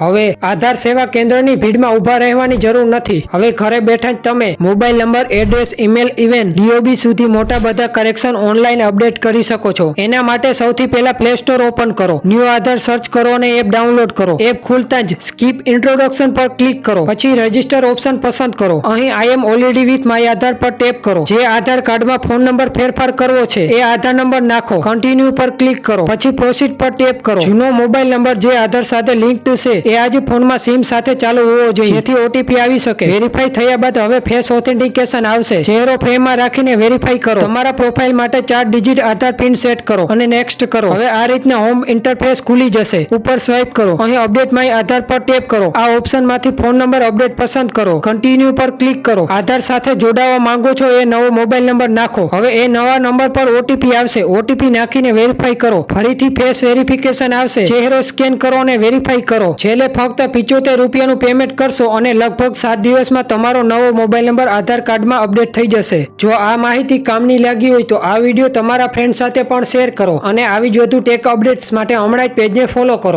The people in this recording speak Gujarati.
હવે આધાર સેવા કેન્દ્રની ભીડમાં ઊભા રહેવાની જરૂર નથી. હવે ઘરે બેઠા જ તમે mobile number, address, email, even DOB સુધી મોટા બધા કરેક્શન ઓનલાઈન અપડેટ કરી શકો છો. એના માટે સૌથી પહેલા પ્લે સ્ટોર ઓપન કરો. ન્યૂ આધાર સર્ચ કરો અને એપ ડાઉનલોડ કરો. એપ ખુલતા જ સ્કીપ ઇન્ટ્રોડક્શન પર ક્લિક કરો. પછી રજિસ્ટર ઓપ્શન પસંદ કરો. અહીં I am already with my Aadhaar પર ટેપ કરો. જે આધાર કાર્ડમાં ફોન નંબર ફેરફાર કરવો છે, એ આધાર નંબર નાખો. કન્ટિન્યુ પર ક્લિક કરો. પછી પ્રોસીડ પર ટેપ કરો. જૂનો મોબાઈલ નંબર જે આધાર સાથે લિંક્ડ છે એ આજે ફોનમાં સિમ સાથે ચાલુ હોવો જોઈએ. જેથી ઓટીપી આવી શકે. વેરીફાઈ થયા બાદ હવે ફેસ ઓથેન્ટિકેશન આવશે. ચહેરો ફ્રેમમાં રાખીને વેરીફાઈ કરો. તમારા પ્રોફાઇલ માટે ચાર ડિજિટ આધાર પિન સેટ કરો અને નેક્સ્ટ કરો. હવે આ રીતના હોમ ઇન્ટરફેસ ખુલી જશે. ઉપર સ્વાઇપ કરો. અહીં અપડેટ માય આધાર પર ટેપ કરો. આ ઓપ્શનમાંથી ફોન નંબર અપડેટ પસંદ કરો. કન્ટિન્યુ પર ક્લિક કરો. આધાર સાથે જોડાવા માંગો છો એ નવો મોબાઈલ નંબર નાખો. હવે એ નવા નંબર પર ઓટીપી આવશે. ઓટીપી નાખીને વેરીફાઈ કરો. ફરીથી ફેસ વેરિફિકેશન આવશે. ચહેરો સ્કેન કરો અને વેરીફાઈ કરો. છેલ્લે ફક્ત પિચોતેર રૂપિયાનું પેમેન્ટ કરશો અને લગભગ સાત દિવસમાં તમારો નવો મોબાઈલ નંબર આધાર કાર્ડમાં અપડેટ થઈ જશે. જો આ માહિતી કામની લાગી હોય તો આ વીડિયો તમારા ફ્રેન્ડ સાથે પણ શેર કરો અને આવી જ વધુ ટેક અપડેટ્સ માટે હમણાં જ પેજને ફોલો કરો.